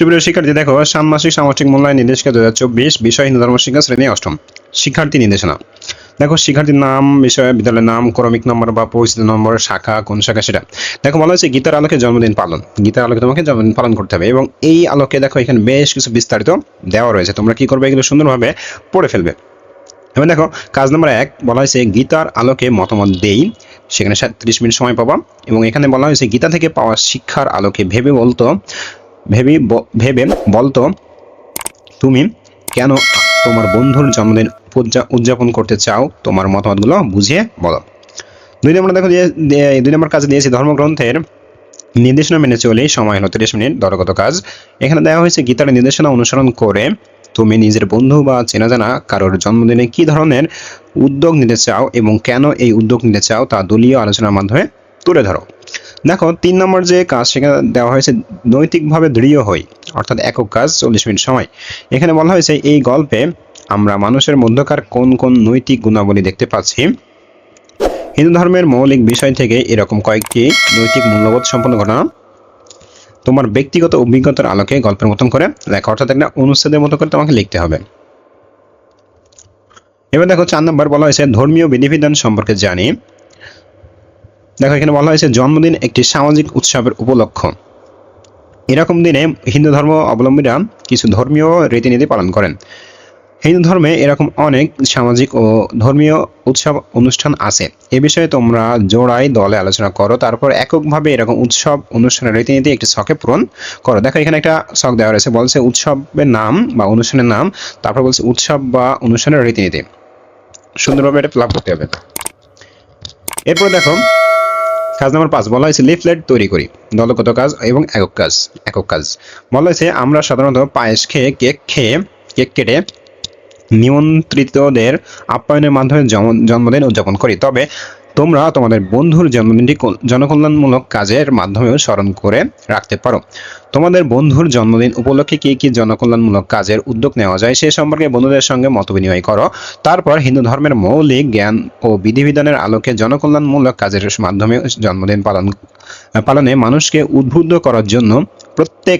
সুপ্রিয় শিক্ষার্থী, দেখো, ষান্মাসিক সামাজিক মূল্যায়ন নির্দেশিকা দু হাজার চব্বিশ বিষয় হিন্দু ধর্ম শিক্ষা শ্রেণি অষ্টম। শিক্ষার্থী নির্দেশনা। দেখো, শিক্ষার্থীর নাম, বিষয়, বিদ্যালয়ের নাম, ক্রমিক নম্বর বা পরিচিত নম্বর, শাখা, কোন শাখা সেটা। দেখো, বলা হয়েছে গীতার আলোকে জন্মদিন পালন। গীতার আলোকে তোমাকে জন্মদিন পালন করতে হবে এবং এই আলোকে দেখো, এখানে বেশ কিছু বিস্তারিত দেওয়া রয়েছে। তোমরা কি করবে? এগুলো সুন্দরভাবে পড়ে ফেলবে। এবার দেখো, কাজ নম্বর এক, বলা হয়েছে গীতার আলোকে মতামত দেই। সেখানে সাতত্রিশ মিনিট সময় পাবা এবং এখানে বলা হয়েছে গীতা থেকে পাওয়া শিক্ষার আলোকে ভেবে বলতো ভেবে ভেবে বলতো, তুমি কেন তোমার বন্ধুর জন্মদিন উদযাপন করতে চাও? তোমার মতামতগুলো বুঝিয়ে বলো। দুই নম্বর দেখো দুই নম্বর কাজে দিয়েছি ধর্মগ্রন্থের নির্দেশনা মেনে চলে। সময় হলো তিরিশ মিনিট দরগত কাজ। এখানে দেওয়া হয়েছে গীতার নির্দেশনা অনুসরণ করে তুমি নিজের বন্ধু বা চেনা জানা কারোর জন্মদিনে কি ধরনের উদ্যোগ নিতে চাও এবং কেন এই উদ্যোগ নিতে চাও তা দলীয় আলোচনার মাধ্যমে তুলে ধরো। দেখো, তিন নম্বর যে কাজ সেখানে দেওয়া হয়েছে নৈতিকভাবে দৃঢ় হই, অর্থাৎ একক কাজ, চল্লিশ মিনিট সময়। এখানে বলা হয়েছে, এই গল্পে আমরা মানুষের মধ্যকার কোন কোন নৈতিক গুণাবলী দেখতে পাচ্ছি। হিন্দু ধর্মের মৌলিক বিষয় থেকে এরকম কয়েকটি নৈতিক মূল্যবোধ সম্পন্ন ঘটনা। তোমার ব্যক্তিগত অভিজ্ঞতার আলোকে গল্পের মতন করে লেখা, অর্থাৎ একটা অনুচ্ছেদের মতো করে তোমাকে লিখতে হবে। এবার দেখো, চার নম্বর বলা হয়েছে, ধর্মীয় বিধিবিধান সম্পর্কে জানি। দেখো, এখানে বলা হয়েছে জন্মদিন একটি সামাজিক উৎসবের উপলক্ষ। এরকম দিনে হিন্দু ধর্ম অবলম্বীরা কিছু ধর্মীয় রীতিনীতি পালন করেন। হিন্দু ধর্মে এরকম অনেক সামাজিক ও ধর্মীয় উৎসব অনুষ্ঠান আছে। এ বিষয়ে তোমরা জোড়াই দলে আলোচনা করো, তারপর এককভাবে এরকম উৎসব অনুষ্ঠানের রীতিনীতি একটি ছকে পূরণ করো। দেখো, এখানে একটা শখ দেওয়া রয়েছে, বলছে উৎসবের নাম বা অনুষ্ঠানের নাম, তারপর বলছে উৎসব বা অনুষ্ঠানের রীতিনীতি। সুন্দরভাবে এটা ফিল করতে হবে। এরপর দেখো কাজ নম্বর পাঁচ, বলা হয়েছে লিফলেট তৈরি করি। দলগত কাজ এবং একক কাজ একক কাজ। বলা হয়েছে আমরা সাধারণত পায়েস খেয়ে কেক খেয়ে কেক কেটে নিমন্ত্রিতদের আপ্যায়নের মাধ্যমে জন্ম- জন্মদিন উদযাপন করি। তবে তোমরা তোমাদের বন্ধুর জন্মদিনটি জনকল্যাণমূলক কাজের মাধ্যমেও স্মরণ করে রাখতে পারো। তোমাদের বন্ধুর জন্মদিন উপলক্ষে কি কি জনকল্যাণমূলক কাজের উদ্যোগ নেওয়া যায় সে সম্পর্কে বন্ধুদের সঙ্গে মতবিনিময় করো। তারপর হিন্দু ধর্মের মৌলিক জ্ঞান ও বিধিবিধানের আলোকে জনকল্যাণমূলক কাজের মাধ্যমে জন্মদিন পালন পালনে মানুষকে উদ্বুদ্ধ করার জন্য প্রত্যেক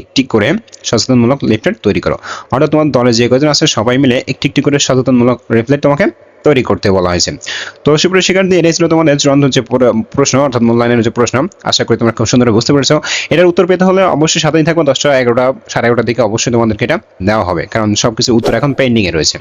একটি করে সচেতনমূলক লিফলেট তৈরি করো। অর্থাৎ তোমার দলে যে কজন আছে সবাই মিলে একটি একটি করে সচেতনমূলক লিফলেট তোমাকে তৈরি করতে বলা হয়েছে। তো সুপ্রিয় শিক্ষার্থী, এটাই ছিল তোমাদের চূড়ান্ত যে প্রশ্ন, অর্থাৎ মূল্যায়নের যে প্রশ্ন, আশা করি তোমরা খুব সুন্দর বুঝতে পেরেছ। এটার উত্তর পেতে হলে অবশ্যই সাথেই থাকব দশটা এগারোটা, সাড়ে এগারোটার দিকে অবশ্যই তোমাদেরকে এটা দেওয়া হবে, কারণ সবকিছু উত্তর এখন পেন্ডিংয়ে রয়েছে।